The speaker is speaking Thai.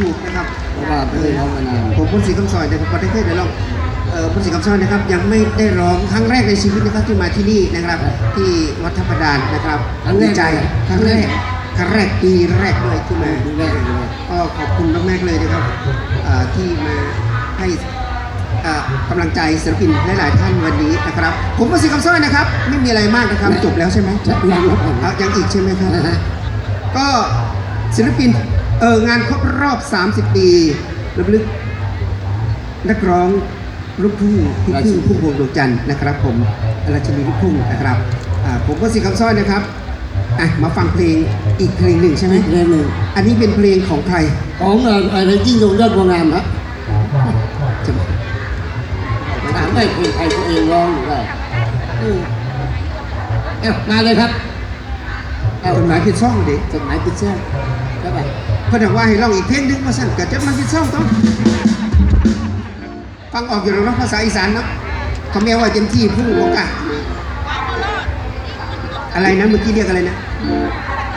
ถูกนะครับเพราะว่าไม่ได้ร้องมานานผมพลศรีคำซอยนะครับประเทศเดี๋ยวลองเอ่อพลศรีคำซอยนะครับยังไม่ได้ร้องครั้งแรกในชีวิตนะครับที่มาที่นี่นะครับ ที่วัดทับประดานนะครับครั้งแรก ดีใจครั้งแรกครั้งแรกปีแรกด้วยที่มาดูแรกเลยก็ขอบคุณมากๆเลยนะครับเอ่อที่มาให้เอ่อกำลังใจศิลปินหลายๆท่านวันนี้นะครับ ผมพลศรีคำซอยนะครับ ไม่มีอะไรมากนะครับจบแล้วใช่ไหมจะยังครับผม เอายังอีกใช่ไหมครับนะฮะก็ศิลปิน เอองานครบรอบ 30 ปีระลึกนักร้องลูกทุ่งพี่พึ่งพุ่มพวงดวงจันทร์นะครับ ผมราชินีลูกทุ่งนะครับอ่าผมก็สีคำสร้อยนะครับอะมาฟังเพลงอีกเพลงหนึ่งใช่ไหมเรื่องหนึ่ง อันนี้เป็นเพลงของใครของเอ่ออะไรยิ่งยงยอดบัวงามฮะจะบอกถามได้เพลงใครตัวเองร้องอยู่ได้อืมเอ้ามาเลยครับ เอ้าจดหมายผิดช่องเด็กจดหมายปิดเสื้อเข้าไปเพราะว่าให้ร้องอีกเพลงหนึงมาสั่นกับจดหมายผิดช่องต้องฟังออกอยู่แล้วเนาะภาษาอีสานเนาะเขาแม้ว่าเต็มที่ผู้บอกอะอะไรนะเมื่อกี้เรียกอะไรนะ